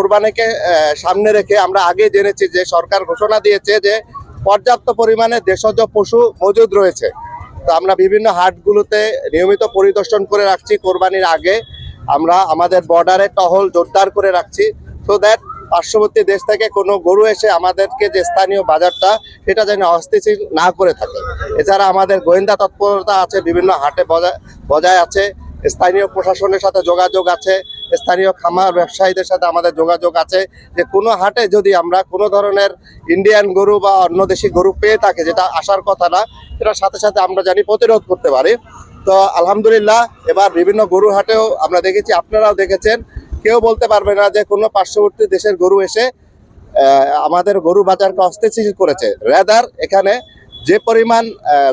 কোরবানিকে সামনে রেখে আমরা আগে জেনেছি যে সরকার ঘোষণা দিয়েছে যে পর্যাপ্ত পরিমাণে দেশজ পশু মজুদ রয়েছে। তো আমরা বিভিন্ন হাটগুলোতে নিয়মিত পরিদর্শন করে রাখছি কোরবানির আগে। আমরা আমাদের বর্ডারে টহল জোরদার করে রাখছি সো দ্যাট পার্শ্ববর্তী দেশ থেকে কোনো গরু এসে আমাদেরকে যে স্থানীয় বাজারটা, সেটা যেন অস্থিতিশীল না করে থাকে। এছাড়া আমাদের গোয়েন্দা তৎপরতা আছে, বিভিন্ন হাটে বজায় বজায় আছে, স্থানীয় প্রশাসনের সাথে যোগাযোগ আছে স্থানীয় খামার ব্যবসায়ীদের সাথে আমাদের যোগাযোগ আছে যে কোনো হাটে যদি আমরা কোনো ধরনের ইন্ডিয়ান গরু বা অন্য দেশি গরু পেয়ে থাকে, যেটা আসার কথা না সেটার সাথে সাথে আমরা জানি প্রতিরোধ করতে পারি। তো আলহামদুলিল্লাহ, এবার বিভিন্ন গরু হাটেও আমরা দেখেছি, আপনারাও দেখেছেন, কেউ বলতে পারবে না যে কোনো পার্শ্ববর্তী দেশের গরু এসে আমাদের গরু বাজারকে অস্থিতিশীল করেছে। রেদার এখানে যে পরিমাণ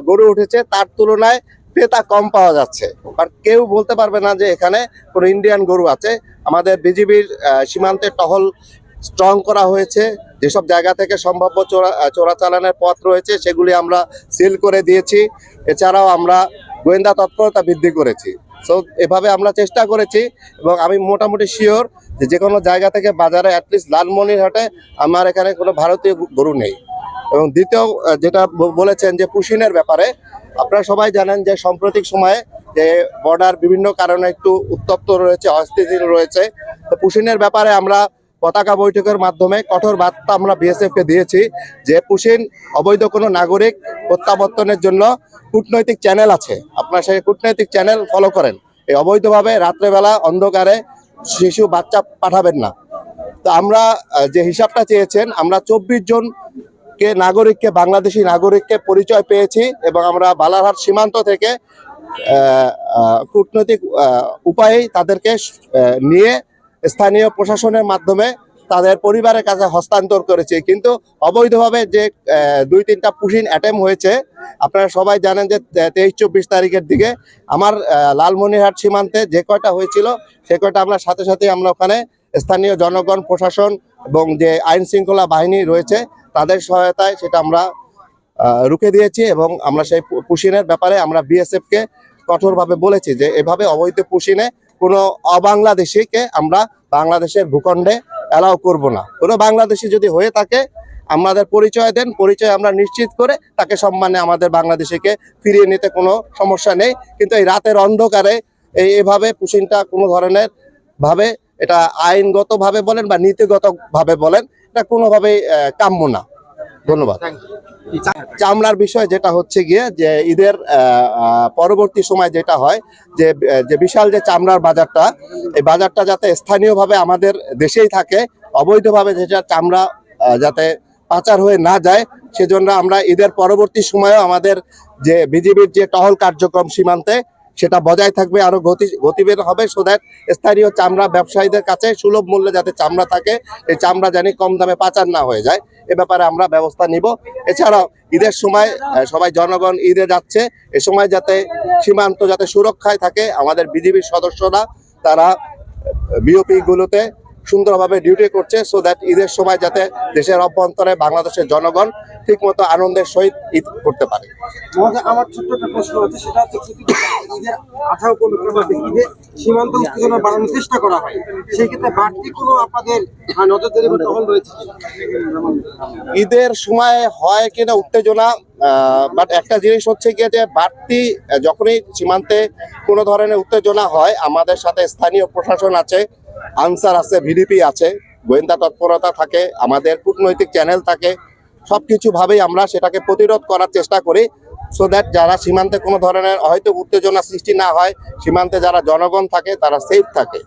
গরু উঠেছে, তার তুলনায় ক্রেতা কম পাওয়া যাচ্ছে। আর কেউ বলতে পারবে না যে এখানে কোনো ইন্ডিয়ান গরু আছে। আমাদের বিজিবির সীমান্তে টহল স্ট্রং করা হয়েছে। যেসব জায়গা থেকে সম্ভাব্য চোরা চোরাচালানের পথ রয়েছে, সেগুলি আমরা সিল করে দিয়েছি। এছাড়াও আমরা গোয়েন্দা তৎপরতা বৃদ্ধি করেছি। সো এভাবে আমরা চেষ্টা করেছি এবং আমি মোটামুটি শিওর যে যে কোনো জায়গা থেকে বাজারে অ্যাটলিস্ট লালমনিরহাটে আমার এখানে কোনো ভারতীয় গরু নেই। এবং দ্বিতীয় যেটা বলেছেন যে পুশিনের ব্যাপারে, আপনারা সবাই জানেন যে সাম্প্রতিক সময়ে যে বর্ডার বিভিন্ন কারণে একটু উত্তপ্ত রয়েছে, অস্থিতিশীল রয়েছে। তো পুশিনের ব্যাপারে আমরা পতাকা বৈঠকের মাধ্যমে কঠোর বার্তা আমরা বিএসএফ কে দিয়েছি যে পুশিন অবৈধ কোনো নাগরিক প্রত্যাবর্তনের জন্য কূটনৈতিক চ্যানেল আছে। আপনারা সেই কূটনৈতিক চ্যানেল ফলো করেন। এই অবৈধভাবে রাত্রেবেলা অন্ধকারে শিশু, বাচ্চা পাঠাবেন না। তো আমরা যে হিসাবটা চেয়েছেন, আমরা চব্বিশ জন কে নাগরিককে, বাংলাদেশি নাগরিককে পরিচয় পেয়েছি এবং আমরা বালারহাট সীমান্ত থেকে কূটনৈতিক উপায়ে তাদেরকে নিয়ে স্থানীয় প্রশাসনের মাধ্যমে তাদের পরিবারের কাছে হস্তান্তর করেছি। কিন্তু অবৈধভাবে যে দুই তিনটা পুশিন অ্যাটেম হয়েছে, আপনারা সবাই জানেন যে তেইশ চব্বিশ তারিখের দিকে আমার লালমনিরহাট সীমান্তে যে কয়টা হয়েছিল, সে কয়টা আমরা সাথে সাথে আমরা ওখানে স্থানীয় জনগণ, প্রশাসন এবং যে আইন শৃঙ্খলা বাহিনী রয়েছে, তাদের সহায়তায় সেটা আমরা রুখে দিয়েছি এবং আমরা সেই পুশিনের ব্যাপারে আমরা বিএসএফকে কঠোরভাবে বলেছি যে, এভাবে অবৈধ পুশিনে কোনো অবাংলাদেশিকে আমরা বাংলাদেশের ভূখণ্ডে অ্যালাউ করব না। কোনো বাংলাদেশি যদি হয়ে থাকে, আমাদের পরিচয় দেন, পরিচয় আমরা নিশ্চিত করে তাকে সম্মানে আমাদের বাংলাদেশিকে ফিরিয়ে নিতে কোনো সমস্যা নেই। কিন্তু এই রাতের অন্ধকারে এই এভাবে পুশিনটা কোনো ধরনের ভাবে এটা আইনগতভাবে বলেন বা নীতিগতভাবে বলেন, এটা কোনোভাবেই কাম্য না। ধন্যবাদ। চামড়ার বিষয় যেটা হচ্ছে গিয়ে যে ঈদের পরবর্তী সময় যেটা হয় যে যে বিশাল যে চামড়ার বাজারটা এই বাজারটা যাতে স্থানীয়ভাবে আমাদের দেশেই থাকে অবৈধভাবে যেটা চামড়া যাতে পাচার হয়ে না যায় সেজন্য আমরা ঈদের পরবর্তী সময়েও আমাদের যে বিজিবির যে টহল কার্যক্রম সীমান্তে সেটা বজায় থাকবে, আরও গতি গতিবেদ হবে। সো দ্যাট স্থানীয় চামড়া ব্যবসায়ীদের কাছে সুলভ মূল্যে যাতে চামড়া থাকে, এই চামড়া জানি কম দামে পাচার না হয়ে যায়। এ ব্যাপারে আমরা ব্যবস্থা নিব। এছাড়াও ঈদের সময় সবাই জনগণ ঈদে যাচ্ছে। এ সময় যাতে সীমান্ত যাতে সুরক্ষায় থাকে, আমাদের বিজিবির সদস্যরা, তারা বিওপি গুলোতে সুন্দরভাবে ডিউটি করছে সো দ্যাট ঈদের সময় যাতে দেশের অভ্যন্তরে বাংলাদেশের জনগণ ঠিকমতো আনন্দের সহিত ঈদ করতে পারে। আমার ছোট্ট একটা প্রশ্ন আছে সেটা হচ্ছে ঈদের আঠা উপলক্ষে বা ঈদে সীমান্ত উত্তেজনা বাড়ানোর চেষ্টা করা হয় সেই ক্ষেত্রে বাড়তি কোনো আপনাদের নজরদারি বা টহল রয়েছে? ঈদের সময় হয় কিনা উত্তেজনা বাট একটা জিনিস হচ্ছে গিয়ে যে বাড়তি যখনই সীমান্তে কোনো ধরনের উত্তেজনা হয় আমাদের সাথে স্থানীয় প্রশাসন আছে আনসার আছে, ভিডিপি আছে, গোয়েন্দা তৎপরতা থাকে, আমাদের কূটনৈতিক চ্যানেল থাকে, সবকিছু ভাবেই আমরা সেটাকে প্রতিরোধ করার চেষ্টা করি সো দ্যাট যারা সীমান্তে কোনো ধরনের হয়তো উত্তেজনা সৃষ্টি না হয়, সীমান্তে যারা জনগণ থাকে, তারা সেফ থাকে।